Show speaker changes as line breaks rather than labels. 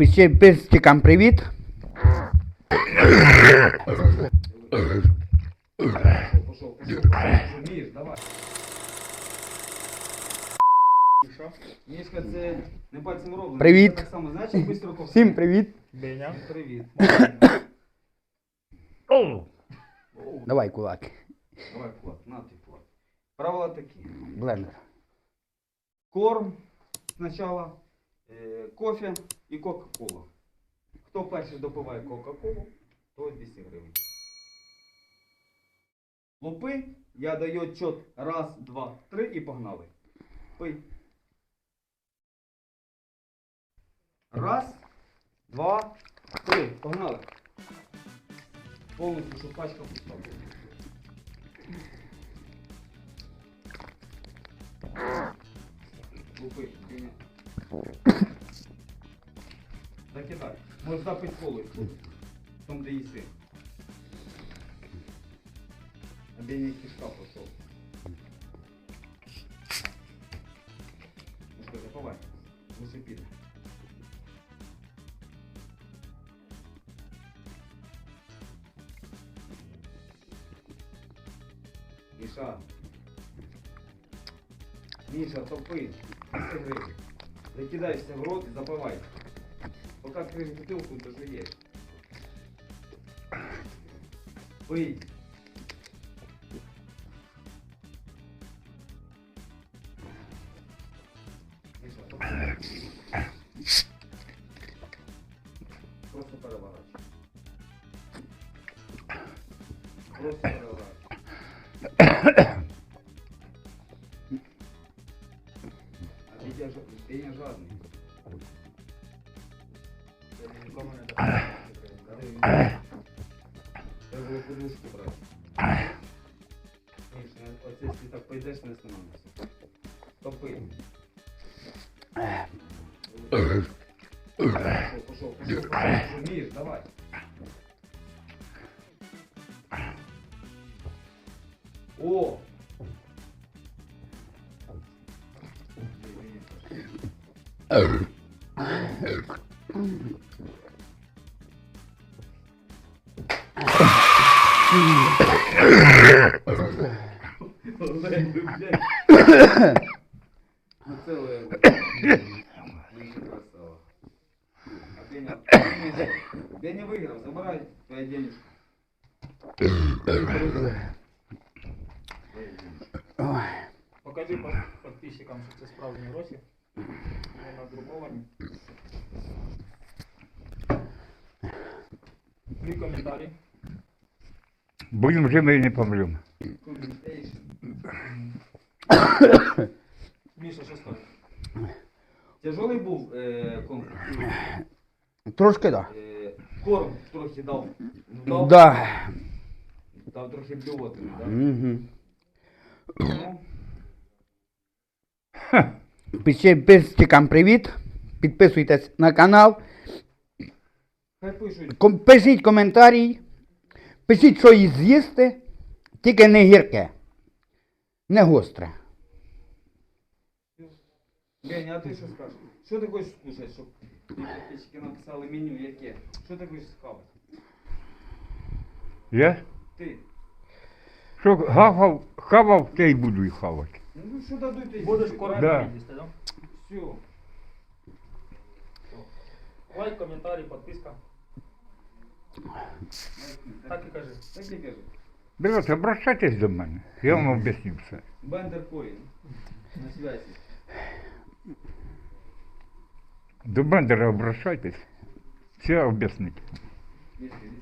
Підписчикам привіт.
Мішка, це не пальцем роблено.
Привіт.
Так само, знаєш, як бистро ковтати?
Всім привіт.
Привіт.
Давай кулак.
Давай, кулак, на ти кулак. Правила такі.
Блендер.
Корм спочатку, кофе і Кока-Кола. Хто перший допиває Кока-Колу, той 200 гривень. Лупи, я даю отчет раз, два, три і погнали. Пий. Раз, два, три. Погнали. Повністю, щоб пачка пуста була. Лупи так і Закидай. Можеш запить полочку. Там де їси. Аби не кишка пошов. Ну що, заховай. Усипіли. Миша. Миша, топи. Скажи. Гривень. Закидаешься в рот и запивай. Пока открыешь бутылку. Пить. Миша, топи. Просто переворачивай. Просто переворачивай. А Витя, ж- Веня жадный.
Нікому не допомагає.
Я буду подушку брати. Міш, ну, оце якщо так пойдеш, не остановишся. Топи. Пошел, пошел, пошел, пошел, пошел. Миш, давай. О! Ну це Олег. Миша красава. А Беня, Беня, Беня виграв, забирай твоя денежка.
Покажи под- подписчикам, що це справжні гроші. Не надруковані. Три коментарі.
Будемо живі не помремо.
Комментейшн.
Міша, що скажеш?
Тяжелий був е, конкурс.
Трошки так.
Е, корм трохи дав. Дав,
Да.
дав трохи блювотини, да?
Угу.
Ну,
Підписчикам привіт. Підписуйтесь на канал. Ком- Пишіть коментарі. Пишіть, що їй з'їсти. Тільки не гірке. Не гостре.
Беня, а ти що скажеш? Що ти хочеш скушати, щоб підписчики написали меню, яке? Що ти хочеш схавати?
Я?
Ти.
Що гавав, хавав, те й буду і хавати.
Ну що дадуть ти?
Будеш корм
Да.
їсти, да?
Все.
Лайк, коментарі, підписка. Так і кажи.
Так і кажу.
Ребята, обращайтесь до мене, я вам об'ясню все.
Бендер Коін. На связи.
До Бендера обращайтесь, все об'яснить.
Мишка, иди